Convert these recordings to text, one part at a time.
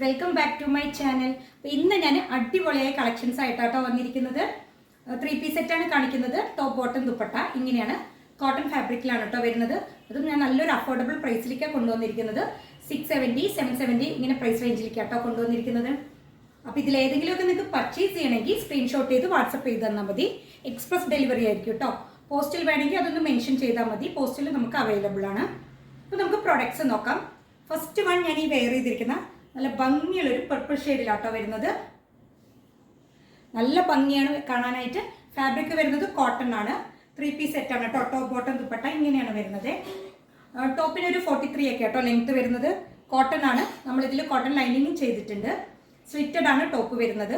Welcome back to my channel. ഇന്ന് ഞാൻ അടിപൊളിയായ collections ആയിട്ടാട്ടോ വന്നിരിക്കുന്നത്. ത്രീ പീസ് സെറ്റാണ് കാണിക്കുന്നത്. Top bottom dupatta. ഇങ്ങനെയാണ് കോട്ടൺ ഫാബ്രിക്കിലാണ് കേട്ടോ വരുന്നത്. അതും ഞാൻ നല്ലൊരു അഫോർഡബിൾ പ്രൈസിലേക്കാണ് കൊണ്ടുവന്നിരിക്കുന്നത്. സിക്സ് സെവന്റി സെവൻ സെവന്റി ഇങ്ങനെ പ്രൈസ് റേഞ്ചിലേക്കാണ് കേട്ടോ കൊണ്ടുവന്നിരിക്കുന്നത്. അപ്പോൾ ഇതിൽ ഏതെങ്കിലുമൊക്കെ നിങ്ങൾക്ക് പർച്ചേസ് ചെയ്യണമെങ്കിൽ സ്ക്രീൻഷോട്ട് ചെയ്ത് വാട്സപ്പ് ചെയ്ത് തന്നാൽ മതി. എക്സ്പ്രസ് ഡെലിവറി ആയിരിക്കും കേട്ടോ പോസ്റ്റിൽ വേണമെങ്കിൽ അതൊന്ന് മെൻഷൻ ചെയ്താൽ മതി. പോസ്റ്റിൽ നമുക്ക് അവൈലബിൾ ആണ്. അപ്പോൾ നമുക്ക് പ്രൊഡക്ട്സ് നോക്കാം. ഫസ്റ്റ് വൺ ഞാൻ ഈ വെയർ ചെയ്തിരിക്കുന്ന നല്ല ഭംഗിയുള്ളൊരു പർപ്പിൾ ഷെയ്ഡിലാട്ടോ വരുന്നത്. നല്ല ഭംഗിയാണ് കാണാനായിട്ട്. ഫാബ്രിക് വരുന്നത് കോട്ടൺ ആണ്. ത്രീ പീസ് സെറ്റാണ് കേട്ടോ ടോപ്പ് ബോട്ടം ദുപ്പട്ട ഇങ്ങനെയാണ് വരുന്നത്. ടോപ്പിന് ഒരു ഫോർട്ടി ത്രീ ഒക്കെ കേട്ടോ ലെങ്ത് വരുന്നത്. കോട്ടൺ ആണ്. നമ്മളിതിൽ കോട്ടൺ ലൈനിങ്ങും ചെയ്തിട്ടുണ്ട്. സ്വിറ്റഡ് ആണ് ടോപ്പ് വരുന്നത്.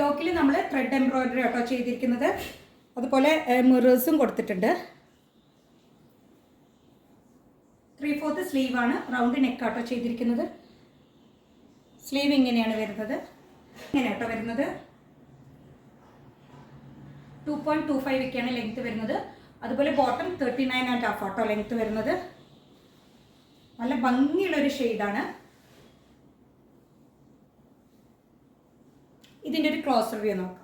യോക്കിൽ നമ്മൾ ത്രെഡ് എംബ്രോയിഡറി കേട്ടോ ചെയ്തിരിക്കുന്നത്. അതുപോലെ മിറേഴ്സും കൊടുത്തിട്ടുണ്ട്. ത്രീ ഫോർത്ത് സ്ലീവ് ആണ് റൗണ്ട് നെക്കാട്ടോ ചെയ്തിരിക്കുന്നത്. സ്ലീവ് ഇങ്ങനെയാണ് വരുന്നത്. ഇങ്ങനെ കേട്ടോ വരുന്നത്. ടു പോയിന്റ് ടു ഫൈവ് ഒക്കെയാണ് ലെങ്ത് വരുന്നത്. അതുപോലെ bottom thirty nine and half ആട്ടോ ലെങ്ത് വരുന്നത്. നല്ല ഭംഗിയുള്ളൊരു ഷെയ്ഡാണ് ഇതിന്റെ ഒരു ക്ലോസ് റിവ്യൂ നോക്കാം.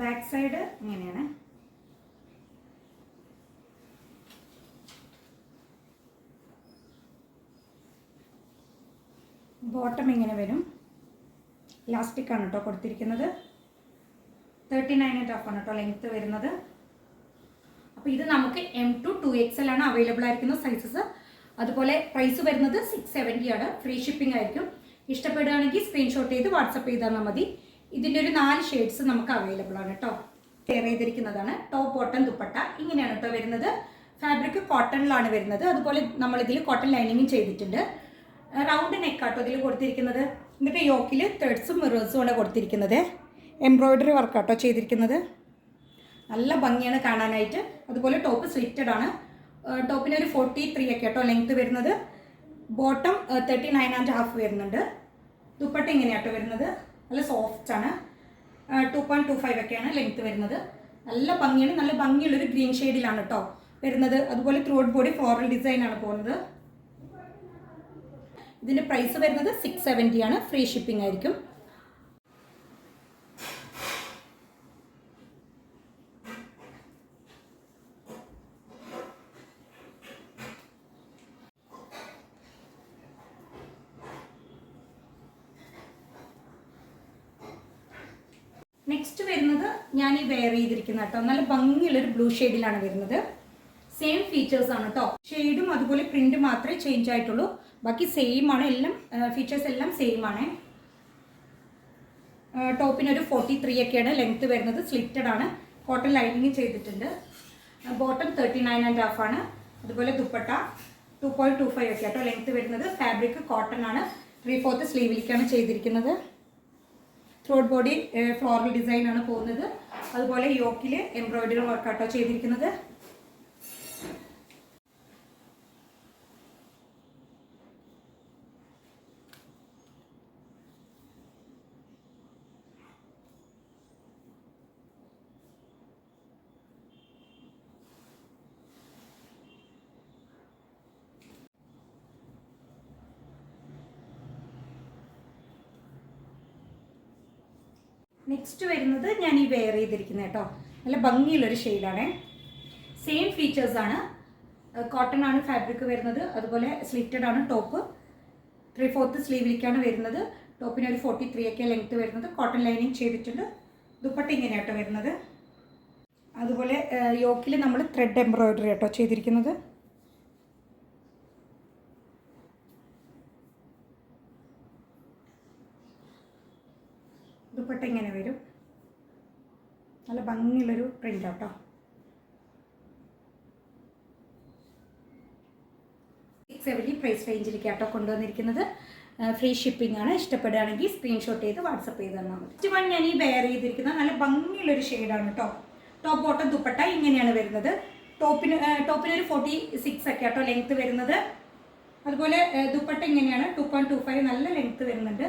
ബാക്ക് സൈഡ് ഇങ്ങനെയാണ്. ബോട്ടം ഇങ്ങനെ വരും. ഇലാസ്റ്റിക് ആണ് കേട്ടോ കൊടുത്തിരിക്കുന്നത്. തേർട്ടി നയൻ ആൻഡ് ഹാഫ് ആണ് കേട്ടോ ലെങ്ത്ത് വരുന്നത്. അപ്പോൾ ഇത് നമുക്ക് M to two X L ആണ് അവൈലബിൾ ആയിരിക്കുന്ന സൈസസ് അതുപോലെ പ്രൈസ് വരുന്നത് സിക്സ് സെവന്റി ആണ്. ഫ്രീ ഷിപ്പിംഗ് ആയിരിക്കും. ഇഷ്ടപ്പെടുകയാണെങ്കിൽ സ്ക്രീൻഷോട്ട് ചെയ്ത് വാട്സപ്പ് ചെയ്താൽ മതി. ഇതിന്റെ ഒരു നാല് ഷെയ്ഡ്സ് നമുക്ക് അവൈലബിൾ ആണ് കേട്ടോ കെയർ ചെയ്തിരിക്കുന്നതാണ്. Top bottom dupatta. ഇങ്ങനെയാണ് കേട്ടോ വരുന്നത്. ഫാബ്രിക് കോട്ടണിലാണ് വരുന്നത്. അതുപോലെ നമ്മൾ ഇതിൽ കോട്ടൺ ലൈനിങ്ങും ചെയ്തിട്ടുണ്ട്. റൗണ്ട് നെക്ക് നെക്കാട്ടോ ഇതിൽ കൊടുത്തിരിക്കുന്നത്. എന്നിട്ട് യോക്കിൽ ത്രെഡ്സും മിറേഴ്സും ആണ് കൊടുത്തിരിക്കുന്നത്. എംബ്രോയിഡറി വർക്കാട്ടോ ചെയ്തിരിക്കുന്നത്. നല്ല ഭംഗിയാണ് കാണാനായിട്ട്. അതുപോലെ ടോപ്പ് സ്ലിറ്റഡ് ആണ്. ടോപ്പിന് ഒരു ഫോർട്ടി ത്രീ ഒക്കെ കേട്ടോ ലെങ്ത് വരുന്നത്. Bottom thirty nine and half വരുന്നുണ്ട്. ദുപ്പട്ട ഇങ്ങനെയാട്ടോ വരുന്നത്. നല്ല സോഫ്റ്റ് ആണ്. ടു പോയിന്റ് ടു ഫൈവ് ഒക്കെയാണ് ലെങ്ത് വരുന്നത്. നല്ല ഭംഗിയാണ്. നല്ല ഭംഗിയുള്ള ഒരു ഗ്രീൻ ഷെയ്ഡിലാണ് കേട്ടോ വരുന്നത്. അതുപോലെ throughout body floral design ആണ് പോകുന്നത്. ഇതിന്റെ പ്രൈസ് വരുന്നത് സിക്സ് സെവന്റി ആണ്. ഫ്രീ ഷിപ്പിംഗ് ആയിരിക്കും. നെക്സ്റ്റ് വരുന്നത് ഞാൻ ഈ വെയർ ചെയ്തിരിക്കുന്ന കേട്ടോ. നല്ല ഭംഗിയുള്ളൊരു ബ്ലൂ ഷെയ്ഡിലാണ് വരുന്നത്. സെയിം ഫീച്ചേഴ്സ് ആണ് കേട്ടോ ഷെയ്ഡും അതുപോലെ പ്രിന്റ് മാത്രമേ ചേഞ്ച് ആയിട്ടുള്ളൂ. ബാക്കി സെയിം ആണ്. എല്ലാം ഫീച്ചേഴ്സ് എല്ലാം സെയിം ആണ്. ടോപ്പിന് ഒരു ഫോർട്ടി ത്രീ ഒക്കെയാണ് ലെങ്ത് വരുന്നത്. സ്ലിറ്റഡ് ആണ്. കോട്ടൺ ലൈനിങ് ചെയ്തിട്ടുണ്ട്. Bottom thirty nine and half ആണ്. അതുപോലെ dupatta two point two five ഒക്കെ കേട്ടോ ലെങ്ത് വരുന്നത്. ഫാബ്രിക് കോട്ടൺ ആണ്. ത്രീ ഫോർത്ത് സ്ലീവിലേക്കാണ് ചെയ്തിരിക്കുന്നത്. ത്രോട്ട് ബോഡി ഫ്ലോറൽ ഡിസൈൻ ആണ് പോകുന്നത്. അതുപോലെ യോക്കിൽ എംബ്രോയിഡറി വർക്കാട്ടോ ചെയ്തിരിക്കുന്നത്. നെക്സ്റ്റ് വരുന്നത് ഞാൻ ഈ വെയർ ചെയ്തിരിക്കുന്നത് കേട്ടോ. നല്ല ഭംഗിയുള്ളൊരു ഷെയ്ഡാണ് സെയിം ഫീച്ചേഴ്സാണ് കോട്ടൺ ആണ്. ഫാബ്രിക് വരുന്നത്. അതുപോലെ സ്ലിറ്റഡ് ആണ് ടോപ്പ് ത്രീ ഫോർത്ത് സ്ലീവിലേക്കാണ് വരുന്നത്. ടോപ്പിന് ഒരു ഫോർട്ടി ത്രീ ഒക്കെ ലെങ്ത്ത് വരുന്നത്. കോട്ടൺ ലൈനിങ് ചെയ്തിട്ടുണ്ട്. ദുപ്പട്ട ഇങ്ങനെയാട്ടോ വരുന്നത്. അതുപോലെ യോക്കിൽ നമ്മൾ ത്രെഡ് എംബ്രോയിഡറി കേട്ടോ ചെയ്തിരിക്കുന്നത് ദുപ്പട്ട ഇങ്ങനെ വരും നല്ല ഭംഗിയുള്ളൊരു പ്രിന്റ് സിക്സ് സെവന്റി പ്രൈസ് റേഞ്ചിലേക്ക് കേട്ടോ കൊണ്ടുവന്നിരിക്കുന്നത്. ഫ്രീ ഷിപ്പിംഗ് ആണ്. ഇഷ്ടപ്പെടുകയാണെങ്കിൽ സ്ക്രീൻഷോട്ട് ചെയ്ത് വാട്സപ്പ് ചെയ്ത് തന്നാൽ മതി. ഫസ്റ്റ് വൺ ഞാൻ ഈ വെയർ ചെയ്തിരിക്കുന്ന നല്ല ഭംഗിയുള്ളൊരു ഷെയ്ഡാണ് കേട്ടോ ടോപ്പ് ബോട്ടം ദുപ്പട്ട ഇങ്ങനെയാണ് വരുന്നത്. ടോപ്പിന് ടോപ്പിന് ഒരു ഫോർട്ടി സിക്സ് ഒക്കെ കേട്ടോ ലെങ്ത്ത് വരുന്നത്. അതുപോലെ ദുപ്പട്ട ഇങ്ങനെയാണ്. ടു പോയിന്റ് ടു ഫൈവ് നല്ല ലെങ്ത്ത് വരുന്നുണ്ട്.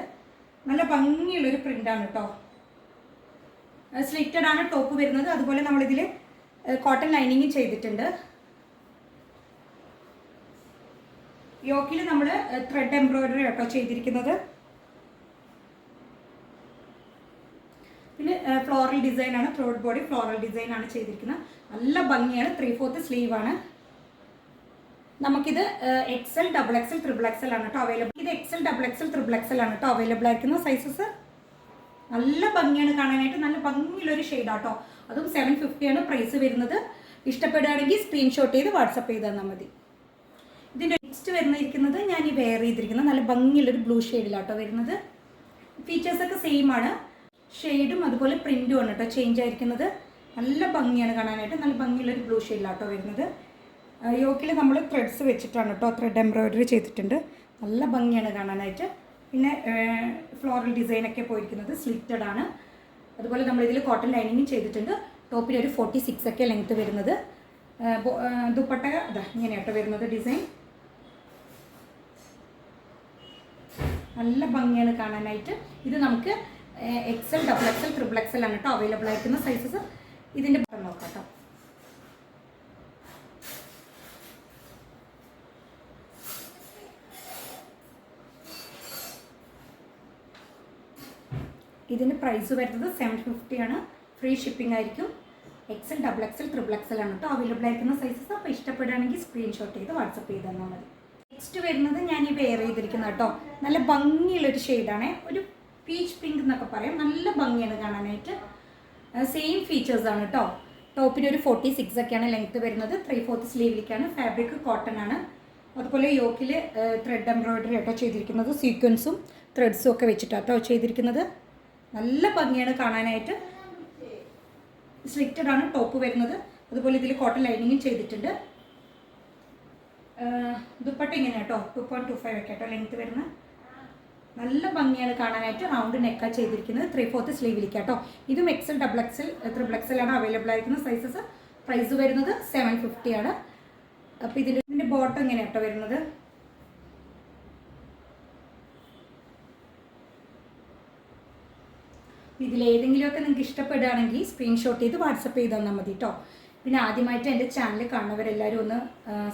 നല്ല ഭംഗിയുള്ളൊരു പ്രിന്റാണ് കേട്ടോ സ്ലിറ്റഡ് ആണ് ടോപ്പ് വരുന്നത്. അതുപോലെ നമ്മളിതിൽ കോട്ടൺ ലൈനിങ് ചെയ്തിട്ടുണ്ട്. യോക്കിൽ നമ്മൾ ത്രെഡ് എംബ്രോയിഡറി കേട്ടോ ചെയ്തിരിക്കുന്നത്. പിന്നെ ഫ്ലോറൽ ഡിസൈൻ ആണ് ത്രോഡ് ബോഡി ഫ്ലോറൽ ഡിസൈൻ ആണ് ചെയ്തിരിക്കുന്നത്. നല്ല ഭംഗിയാണ് ത്രീ ഫോർത്ത് സ്ലീവ് ആണ്. നമുക്കിത് XL double XL triple XL ആണ് കേട്ടോ അവൈലബിൾ ഇത് XL double XL triple XL ആണ് കേട്ടോ അവൈലബിൾ ആയിരിക്കുന്ന സൈസസ് നല്ല ഭംഗിയാണ് കാണാനായിട്ട്. നല്ല ഭംഗിയുള്ളൊരു ഷെയ്ഡാട്ടോ. അതും സെവൻ ഫിഫ്റ്റിയാണ് പ്രൈസ് വരുന്നത്. ഇഷ്ടപ്പെടുകയാണെങ്കിൽ സ്ക്രീൻഷോട്ട് ചെയ്ത് വാട്സപ്പ് ചെയ്ത് തന്നാൽ മതി. ഇതിന്റെ നെക്സ്റ്റ് വരുന്നിരിക്കുന്നത് ഞാൻ ഈ വെയർ ചെയ്തിരിക്കുന്നത്. നല്ല ഭംഗിയുള്ളൊരു ബ്ലൂ ഷെയ്ഡിലാട്ടോ വരുന്നത്. ഫീച്ചേഴ്സൊക്കെ സെയിം ആണ്. ഷെയ്ഡും അതുപോലെ പ്രിന്റും ആണ് കേട്ടോ ചേഞ്ച് ആയിരിക്കുന്നത്. നല്ല ഭംഗിയാണ് കാണാനായിട്ട്. നല്ല ഭംഗിയുള്ളൊരു ബ്ലൂ ഷെയ്ഡിലാട്ടോ വരുന്നത്. യോക്കിൽ നമ്മൾ ത്രെഡ്സ് വെച്ചിട്ടാണ് കേട്ടോ ത്രെഡ് എംബ്രോയിഡറി ചെയ്തിട്ടുണ്ട്. നല്ല ഭംഗിയാണ് കാണാനായിട്ട്. പിന്നെ ഫ്ലോറൽ ഡിസൈനൊക്കെ പോയിരിക്കുന്നത് സ്ലിറ്റഡ് ആണ്. അതുപോലെ നമ്മളിതിൽ കോട്ടൺ ലൈനിങ്ങും ചെയ്തിട്ടുണ്ട്. ടോപ്പിൽ ഒരു ഫോർട്ടി സിക്സ് ഒക്കെ ലെങ്ത്ത് വരുന്നത്. ദുപ്പട്ട അതാ ഇങ്ങനെയാട്ടോ വരുന്നത് ഡിസൈൻ നല്ല ഭംഗിയാണ് കാണാനായിട്ട്. ഇത് നമുക്ക് XL double XL triple XL ആണ് കേട്ടോ അവൈലബിൾ ആയിരിക്കുന്ന സൈസസ് ഇതിന്റെ നോക്കാം കേട്ടോ ഇതിന് പ്രൈസ് വരുന്നത് സെവൻ ഫിഫ്റ്റി ആണ്. ഫ്രീ ഷിപ്പിംഗ് ആയിരിക്കും. XL double XL triple XL ആണ് കേട്ടോ അവൈലബിൾ ആയിരിക്കുന്ന സൈസസ് അപ്പോൾ ഇഷ്ടപ്പെടുകയാണെങ്കിൽ സ്ക്രീൻഷോട്ട് ചെയ്ത് വാട്സപ്പ് ചെയ്ത് തന്നാൽ മതി. നെക്സ്റ്റ് വരുന്നത് ഞാൻ ഈ വെയർ ചെയ്തിരിക്കുന്നത് കേട്ടോ നല്ല ഭംഗിയുള്ളൊരു ഷെയ്ഡാണ് ഒരു പീച്ച് പിങ്ക് എന്നൊക്കെ പറയാം. നല്ല ഭംഗിയാണ് കാണാനായിട്ട്. സെയിം ഫീച്ചേഴ്സാണ് കേട്ടോ ടോപ്പിന് ഒരു ഫോർട്ടി സിക്സ് ഒക്കെയാണ് ലെങ്ത്ത് വരുന്നത്. ത്രീ ഫോർത്ത് സ്ലീവിലേക്കാണ് ഫാബ്രിക് കോട്ടൺ ആണ്. അതുപോലെ യോക്കിൽ ത്രെഡ് എംബ്രോയിഡറി ആട്ടോ ചെയ്തിരിക്കുന്നത്. സീക്വൻസും ത്രെഡ്സും ഒക്കെ വെച്ചിട്ടാട്ടോ ചെയ്തിരിക്കുന്നത്. നല്ല ഭംഗിയാണ് കാണാനായിട്ട്. സ്ലിറ്റഡ് ആണ് ടോപ്പ് വരുന്നത്. അതുപോലെ ഇതിൽ കോട്ടൺ ലൈനിങ്ങും ചെയ്തിട്ടുണ്ട്. ദുപ്പട്ട ഇങ്ങനെ കേട്ടോ ടു പോയിന്റ് ടു ഫൈവ് ഒക്കെ കേട്ടോ ലെങ്ത് വരുന്ന. നല്ല ഭംഗിയാണ് കാണാനായിട്ട് റൗണ്ട് നെക്കാ ചെയ്തിരിക്കുന്നത്. ത്രീ ഫോർത്ത് സ്ലീവിലേക്ക് കേട്ടോ ഇതും എക്സൽ ഡബിൾ എക്സൽ ത്രിബിൾ ആണ് അവൈലബിൾ ആയിരിക്കുന്ന സൈസസ് പ്രൈസ് വരുന്നത് സെവൻ ഫിഫ്റ്റി ആണ്. അപ്പോൾ ഇതിന്റെ ഇതിന്റെ ബോട്ടം ഇങ്ങനെ കേട്ടോ വരുന്നത്. ഇതിലേതെങ്കിലുമൊക്കെ നിങ്ങൾക്ക് ഇഷ്ടപ്പെടുകയാണെങ്കിൽ സ്ക്രീൻഷോട്ട് ചെയ്ത് വാട്സപ്പ് ചെയ്ത് തന്നാൽ മതി കേട്ടോ പിന്നെ ആദ്യമായിട്ട് എന്റെ ചാനൽ കാണുന്നവരെല്ലാവരും ഒന്ന്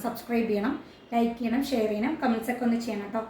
സബ്സ്ക്രൈബ് ചെയ്യണം ലൈക്ക് ചെയ്യണം ഷെയർ ചെയ്യണം കമൻസ് ഒക്കെ ഒന്ന് ചെയ്യണം കേട്ടോ